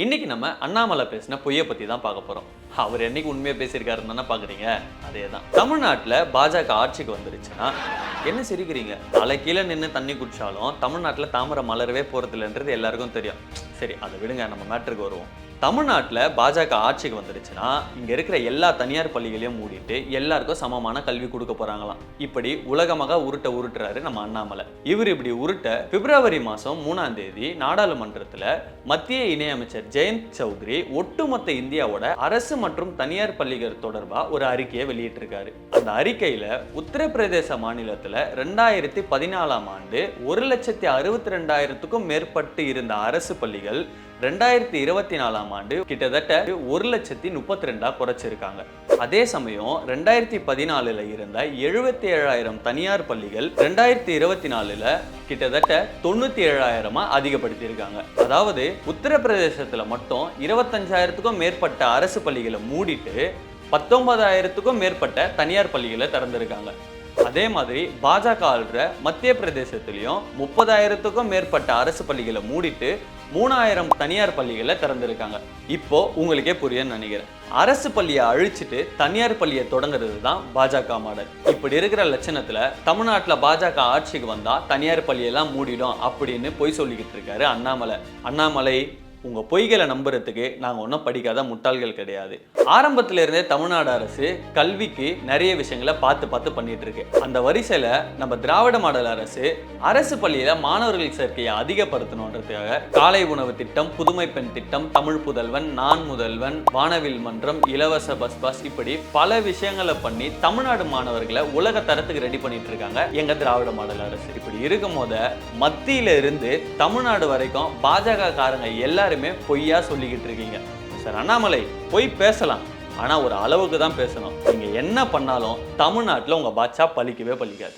இன்னைக்கு நம்ம அண்ணாமலை பேசின பொய்யை பத்தி தான் பார்க்க போறோம். அவர் என்னைக்கு உண்மையா பேசியிருக்காருன்னு தானே பாக்குறீங்க? அதே தான் தமிழ்நாட்டில் பாஜக ஆட்சிக்கு வந்துருச்சுன்னா என்ன சிரிக்கிறீங்க? தலை கீழே நின்று தண்ணி குடிச்சாலும் தமிழ்நாட்டில் தாமரை மலரவே போறதில்லைன்றது எல்லாருக்கும் தெரியும். சரி அதை விடுங்க நம்ம மேட்ருக்கு வருவோம். தமிழ்நாட்டில் பாஜக ஆட்சிக்கு வந்துருச்சுன்னா இங்கே இருக்கிற எல்லா தனியார் பள்ளிகளையும் மூடிட்டு எல்லாருக்கும் சமமான கல்வி கொடுக்க போகிறாங்களாம் இப்படி உலகமாக உருட்ட உருட்டுறாரு நம்ம அண்ணாமலை. இவர் இப்படி உருட்ட பிப்ரவரி மாதம் மூணாம் தேதி நாடாளுமன்றத்தில் மத்திய இணையமைச்சர் ஜெயந்த் சௌத்ரி ஒட்டுமொத்த இந்தியாவோட அரசு மற்றும் தனியார் பள்ளிகள் தொடர்பாக ஒரு அறிக்கையை வெளியிட்டிருக்காரு. அந்த அறிக்கையில் உத்தரப்பிரதேச மாநிலத்தில் ரெண்டாயிரத்தி பதினாலாம் ஆண்டு ஒரு லட்சத்தி அறுபத்தி ரெண்டாயிரத்துக்கும் மேற்பட்டு இருந்த அரசு பள்ளிகள் ரெண்டாயிரத்தி இருபத்தி நாலாம் ஆண்டு கிட்டத்தட்ட ஒரு லட்சத்தி முப்பத்தி ரெண்டா குறைச்சிருக்காங்க. அதே சமயம் ரெண்டாயிரத்தி பதினாலுல இருந்த எழுபத்தி ஏழாயிரம் தனியார் பள்ளிகள் ரெண்டாயிரத்தி இருபத்தி நாலுல கிட்டத்தட்ட தொண்ணூத்தி ஏழாயிரமா அதிகப்படுத்தியிருக்காங்க. அதாவது உத்தரப்பிரதேசத்துல மட்டும் இருபத்தஞ்சாயிரத்துக்கும் மேற்பட்ட அரசு பள்ளிகளை மூடிட்டு பத்தொன்பதாயிரத்துக்கும் மேற்பட்ட தனியார் பள்ளிகளை திறந்திருக்காங்க. அதே மாதிரி பாஜக ஆள்ற மத்திய பிரதேசத்திலையும் முப்பதாயிரத்துக்கும் மேற்பட்ட அரசு பள்ளிகளை மூடிட்டு மூணாயிரம் தனியார் பள்ளிகளை திறந்திருக்காங்க. இப்போ உங்களுக்கே புரியன்னு நினைக்கிறேன். அரசு பள்ளியை அழிச்சிட்டு தனியார் பள்ளியை தொடங்குறது தான் பாஜக மாடல். இப்படி இருக்கிற லட்சணத்துல தமிழ்நாட்டில் பாஜக ஆட்சிக்கு வந்தா தனியார் பள்ளியெல்லாம் மூடிடும் அப்படின்னு பொய் சொல்லிக்கிட்டு இருக்காரு அண்ணாமலை. அண்ணாமலை உங்கள் பொய்களை நம்புறதுக்கு நாங்கள் ஒன்றும் படிக்காத முட்டாள்கள் கிடையாது. ஆரம்பத்திலிருந்தே தமிழ்நாடு அரசு கல்விக்கு நிறைய விஷயங்களை பார்த்து பார்த்து பண்ணிட்டு இருக்கு அந்த வரிசையில் நம்ம திராவிட மாடல் அரசு அரசு பள்ளியில் மாணவர்கள் சேர்க்கையை அதிகப்படுத்தணுன்றதுக்காக காலை உணவு திட்டம் புதுமை பெண் திட்டம் தமிழ் புதல்வன் நான் முதல்வன் வானவில் மன்றம் இலவச பஸ் பாஸ் இப்படி பல விஷயங்களை பண்ணி தமிழ்நாடு மாணவர்களை உலக தரத்துக்கு ரெடி பண்ணிட்டு இருக்காங்க எங்க திராவிட மாடல் அரசு. இப்படி இருக்கும் போத மத்தியில இருந்து தமிழ்நாடு வரைக்கும் பாஜக காரங்க எல்லாரும் பொய்யா சொல்லிக்கிட்டு இருக்கீங்க. சார் அண்ணாமலை பொய் பேசலாம். ஆனா ஒரு அளவுக்கு தான் பேசணும். நீங்க என்ன பண்ணாலும் தமிழ்நாட்டில் உங்க பாட்சா பழிக்கவே பழிக்காது.